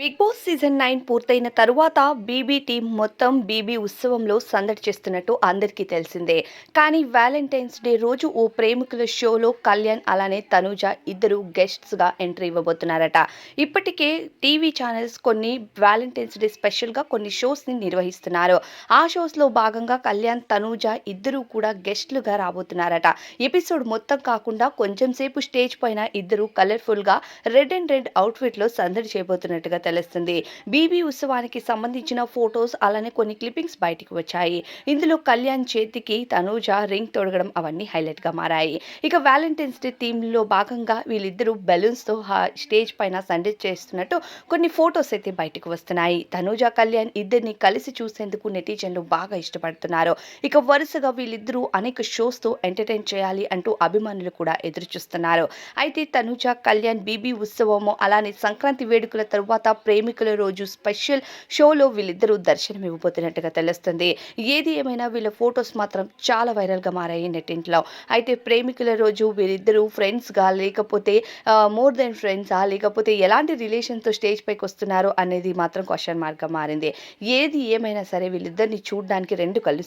Big boss season nine పూర్తయిన తరువాత BB team మొత్తం బీబీ ఉత్సవంలో సందడి చేస్తున్నట్టు అందరికీ తెలిసిందే. కానీ వ్యాలంటైన్స్ డే రోజు ఓ ప్రేమికుల షోలో కళ్యాణ్ అలానే తనూజ ఇద్దరు గెస్ట్స్గా ఎంట్రీ ఇవ్వబోతున్నారట. ఇప్పటికే టీవీ ఛానల్స్ కొన్ని వ్యాలంటైన్స్ డే స్పెషల్గా కొన్ని షోస్ని నిర్వహిస్తున్నారు. ఆ షోస్లో భాగంగా కళ్యాణ్ తనూజ ఇద్దరు కూడా గెస్ట్లుగా రాబోతున్నారట. ఎపిసోడ్ మొత్తం కాకుండా కొంచెం సేపు స్టేజ్ పైన ఇద్దరు కలర్ఫుల్గా రెడ్ అండ్ రెడ్ అవుట్ఫిట్లో సందడి చేయబోతున్నట్టుగా తెలుస్తుంది. బీబీ ఉత్సవానికి సంబంధించిన ఫొటోస్ అలానే కొన్ని క్లిప్పింగ్స్ బయటికి వచ్చాయి. ఇందులో కళ్యాణ్ చేతికి తనూజ రింగ్ తొడగడం అవన్నీ హైలైట్గా మారాయి. ఇక వ్యాలంటైన్స్ డే థీమ్లో భాగంగా వీళ్ళిద్దరూ బెలూన్స్తో స్టేజ్ పైన సండే చేస్తున్నట్టు కొన్ని ఫొటోస్ అయితే బయటకు వస్తున్నాయి. తనూజ కళ్యాణ్ ఇద్దరిని కలిసి చూసేందుకు నెటిజన్లు బాగా ఇష్టపడుతున్నారు. ఇక వరుసగా వీళ్ళిద్దరూ అనేక షోస్తో ఎంటర్టైన్ చేయాలి అంటూ అభిమానులు కూడా ఎదురు చూస్తున్నారు అయితే తనూజ కళ్యాణ్ బీబీ ఉత్సవము అలానే సంక్రాంతి వేడుకల తరువాత ప్రేమికుల రోజు స్పెషల్ షోలో వీళ్ళిద్దరూ దర్శనం ఇవ్వబోతున్నట్టుగా తెలుస్తుంది. ఏది ఏమైనా వీళ్ళ ఫొటోస్ మాత్రం చాలా వైరల్గా మారాయి నెట్టింట్లో. అయితే ప్రేమికుల రోజు వీళ్ళిద్దరూ ఫ్రెండ్స్గా లేకపోతే మోర్ దెన్ ఫ్రెండ్సా? లేకపోతే ఎలాంటి రిలేషన్తో స్టేజ్ పైకి వస్తున్నారు? అనేది మాత్రం క్వశ్చన్ మార్క్గా మారింది. ఏది ఏమైనా సరే వీళ్ళిద్దరిని చూడడానికి రెండు కళ్ళు